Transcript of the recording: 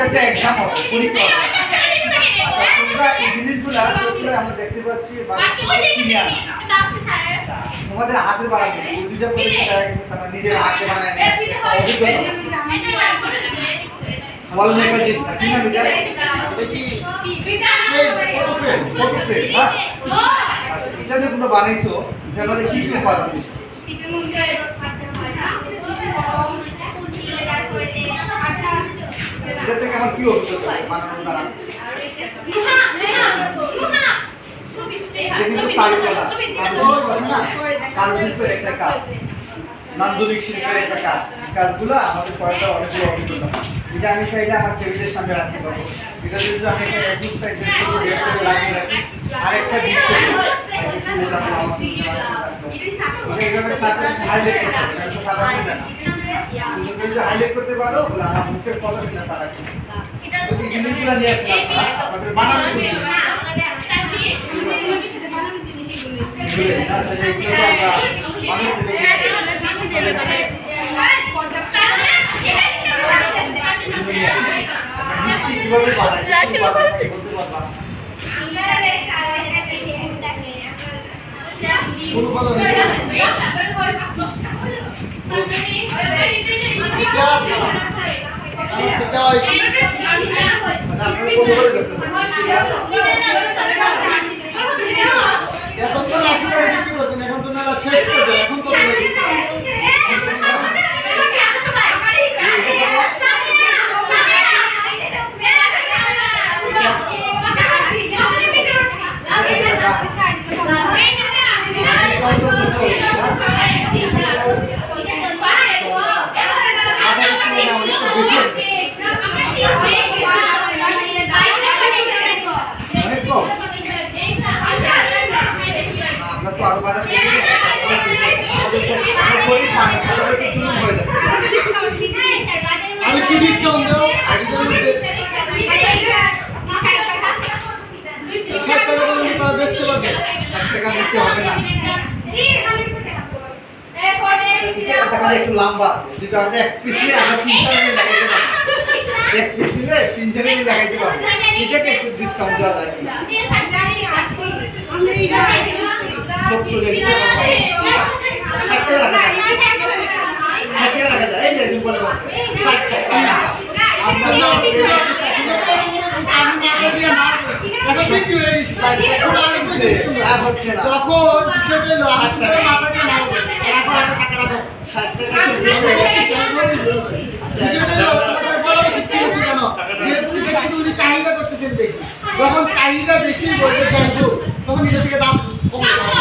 একটা এক্সাম হবে পরীক্ষা এই জিনিসগুলো সবগুলো আমরা দেখতে পাচ্ছি তোমাদের হাতের বানানো এই দুইটা গেছে তারা নিজের হাতে বানায় নেয়। অভিজ্ঞতা বল মেকা জিত কি নাম এটা? এটা ফটো ফ্রেম ফটো ফ্রেম হ্যাঁ? এটা যে তোমরা বানাইছো এটার মধ্যে কি কি উপাদান দিছো? এটা থেকে আমার কি অভিজ্ঞতা বানানোর দ্বারা এটা কিন্তু কারুকলা কারুশিল্পের একটা কাজ নান্দনিক শিল্পের একটা কাজ। কাজগুলো আমাদের করাটা অনেকগুলো অভিজ্ঞতা। এটা আমি চাইলে আমার টেবিলের সামনে রাখতে পারব। এটা যদি আমি একটা একুশ সাইজের ছোট করে লাগিয়ে রাখি আরেকটা দৃশ্য সাথে হাইলাইট করতে পারো আমার মুখের আসলাম আমরা, বানানো জিনিস। এগুলো, আচ্ছা, এগুলো তো আমরা বানাতে পারি। মিষ্টি কীভাবে বানায় কি কি উপাদান থাকে বলতে পারবা কোন উপাদান নেই? না। দেখা যায় একটু লম্বা আছে। আমরা এক piece নিয়ে আমরা তিন মিনিট লাগাইতে পারব। এক নিলে তিন মিনিট লাগাইতে পারব। এটাকে একটু discount দেওয়া যায় কি? সত্তর যখন চাহিদা বেশি বলতে চাইছো তখন নিজের থেকে দাম কমে যাবে